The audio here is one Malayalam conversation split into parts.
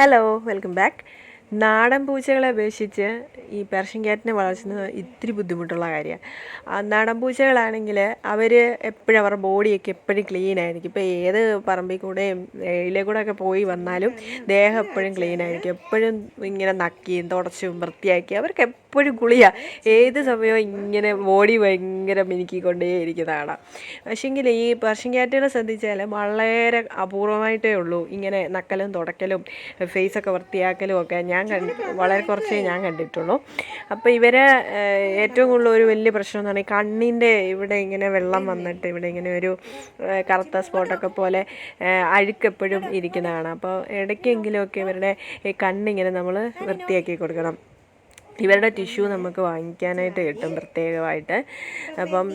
ഹലോ വെൽക്കം ബാക്ക് നാടൻ പൂച്ചകളെ അപേക്ഷിച്ച് ഈ പെർഷ്യൻ ക്യാറ്റിനെ വളർത്തുന്നത് ഇത്തിരി ബുദ്ധിമുട്ടുള്ള കാര്യമാണ്. നാടൻ പൂച്ചകളാണെങ്കിൽ അവർ എപ്പോഴും അവരുടെ ബോഡിയൊക്കെ എപ്പോഴും ക്ലീൻ ആയിരിക്കും. ഇപ്പോൾ ഏത് പറമ്പിൽ കൂടെയും ഇതിലെ കൂടെ ഒക്കെ പോയി വന്നാലും ദേഹം എപ്പോഴും ക്ലീൻ ആയിരിക്കും. എപ്പോഴും ഇങ്ങനെ നക്കിയും തുടച്ചും വൃത്തിയാക്കി അവർക്ക് എപ്പോഴും കുളിയാ ഏത് സമയവും ഇങ്ങനെ ബോഡി ഭയങ്കര മിനുക്കിക്കൊണ്ടേ ഇരിക്കുന്നതാണ് പക്ഷേങ്കിൽ ഈ പെർഷ്യൻ ക്യാറ്റുകളെ ശ്രദ്ധിച്ചാൽ വളരെ അപൂർവമായിട്ടേ ഉള്ളൂ. ഇങ്ങനെ നക്കലും തുടക്കലും ഫേസൊക്കെ വൃത്തിയാക്കലും ഒക്കെ ഞാൻ കണ്ട് വളരെ കുറച്ചേ ഞാൻ കണ്ടിട്ടുള്ളൂ. അപ്പോൾ ഇവരെ ഏറ്റവും കൂടുതൽ ഒരു വലിയ പ്രശ്നം എന്ന് പറഞ്ഞാൽ കണ്ണിന്റെ ഇവിടെ ഇങ്ങനെ വെള്ളം വന്നിട്ട് ഇവിടെ ഇങ്ങനെ ഒരു കറുത്ത സ്പോട്ടൊക്കെ പോലെ അഴുക്കെപ്പോഴും അഴുക്ക് ഇരിക്കുന്നതാണ്. അപ്പോൾ ഇടയ്ക്കെങ്കിലുമൊക്കെ ഇവരുടെ ഈ കണ്ണിങ്ങനെ നമ്മൾ വൃത്തിയാക്കി കൊടുക്കണം. ഇവരുടെ ടിഷ്യൂ നമുക്ക് വാങ്ങിക്കാനായിട്ട് കിട്ടും പ്രത്യേകമായിട്ട്. അപ്പം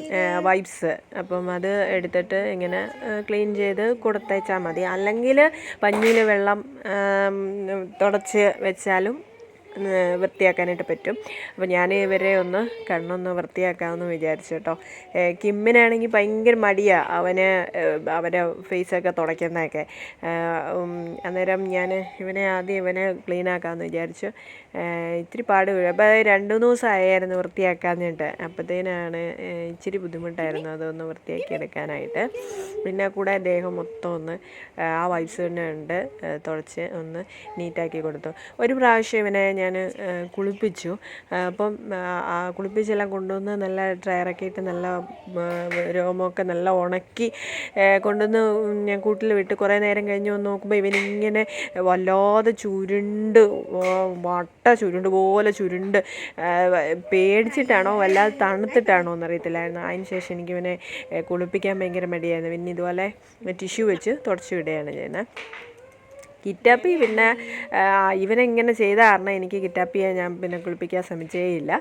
വൈപ്സ് അപ്പം അത് എടുത്തിട്ട് ഇങ്ങനെ ക്ലീൻ ചെയ്ത് കൊടുത്തേച്ചാൽ മതി. അല്ലെങ്കിൽ പഞ്ഞിയിൽ വെള്ളം തുടച്ച് വെച്ചാലും വൃത്തിയാക്കാനായിട്ട് പറ്റും. അപ്പോൾ ഞാൻ ഇവരെ ഒന്ന് കണ്ണൊന്ന് വൃത്തിയാക്കാമെന്ന് വിചാരിച്ചു കേട്ടോ. കിമ്മിനാണെങ്കിൽ ഭയങ്കര മടിയാണ് അവന് അവരെ ഫേസൊക്കെ തുടയ്ക്കുന്നതൊക്കെ. അന്നേരം ഞാൻ ഇവനെ ആദ്യം ഇവനെ ക്ലീൻ ആക്കാമെന്ന് വിചാരിച്ചു ഇത്തിരി പാട് അപ്പോൾ രണ്ട് മൂന്ന് ദിവസമായിരുന്നു വൃത്തിയാക്കാഞ്ഞിട്ട് അപ്പോഴത്തേനാണ് ഇച്ചിരി ബുദ്ധിമുട്ടായിരുന്നു അതൊന്ന് വൃത്തിയാക്കി എടുക്കാനായിട്ട് പിന്നെ കൂടെ ദേഹം മൊത്തം ഒന്ന് ആ വൈബ്സ് തന്നെ ഉണ്ട് ഒന്ന് നീറ്റാക്കി കൊടുത്തു. ഒരു പ്രാവശ്യം ഇവനെ ഞാൻ കുളിപ്പിച്ചു. ആ, അപ്പം കുളിപ്പിച്ചെല്ലാം കൊണ്ടുവന്ന് നല്ല ഡ്രയറൊക്കെ ഇട്ട് നല്ല രോമമൊക്കെ നല്ല ഉണക്കി കൊണ്ടുവന്ന് ഞാൻ കൂട്ടിൽ വിട്ട് കുറേ നേരം കഴിഞ്ഞ് വന്ന് നോക്കുമ്പോൾ ഇവനിങ്ങനെ വല്ലാതെ ചുരുണ്ട് വട്ട ചുരുണ്ട് പോലെ ചുരുണ്ട്. പേടിച്ചിട്ടാണോ വല്ലാതെ തണുത്തിട്ടാണോ എന്നറിയത്തില്ലായിരുന്നു. അതിന് ശേഷം എനിക്ക് ഇവനെ കുളിപ്പിക്കാൻ ഭയങ്കര മടിയായിരുന്നു. പിന്നെ ഇതുപോലെ ടിഷ്യൂ വെച്ച് തുടച്ചു വിടുകയാണ് ചെയ്യുന്നത്. കിറ്റാപ്പി പിന്നെ ഇവനെങ്ങനെ ചെയ്ത കാരണം എനിക്ക് കിറ്റാപ്പിയെ ഞാൻ പിന്നെ കുളിപ്പിക്കാൻ ശ്രമിച്ചേയില്ല.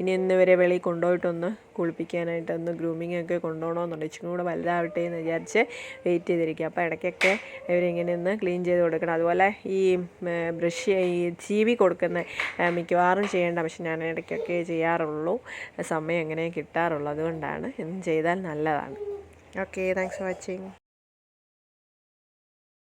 ഇനി ഇന്ന് ഇവരെ വെളിയിൽ കൊണ്ടുപോയിട്ടൊന്ന് കുളിപ്പിക്കാനായിട്ട് ഒന്ന് ഗ്രൂമിങ് ഒക്കെ കൊണ്ടുപോകണമെന്നുണ്ട്. ഇച്ചിരി കൂടെ വലുതാവട്ടെ എന്ന് വിചാരിച്ച് വെയിറ്റ് ചെയ്തിരിക്കുക അപ്പോൾ ഇടയ്ക്കൊക്കെ ഇവരിങ്ങനെ ഒന്ന് ക്ലീൻ ചെയ്ത് കൊടുക്കണം. അതുപോലെ ഈ ബ്രഷ് ഈ ചീവി കൊടുക്കുന്ന മിക്കവാറും ചെയ്യേണ്ട പക്ഷെ ഞാൻ ഇടയ്ക്കൊക്കെ ചെയ്യാറുള്ളൂ. സമയം എങ്ങനെ കിട്ടാറുള്ളൂ അതുകൊണ്ടാണ് എന്നും ചെയ്താൽ നല്ലതാണ്. Okay thanks for watching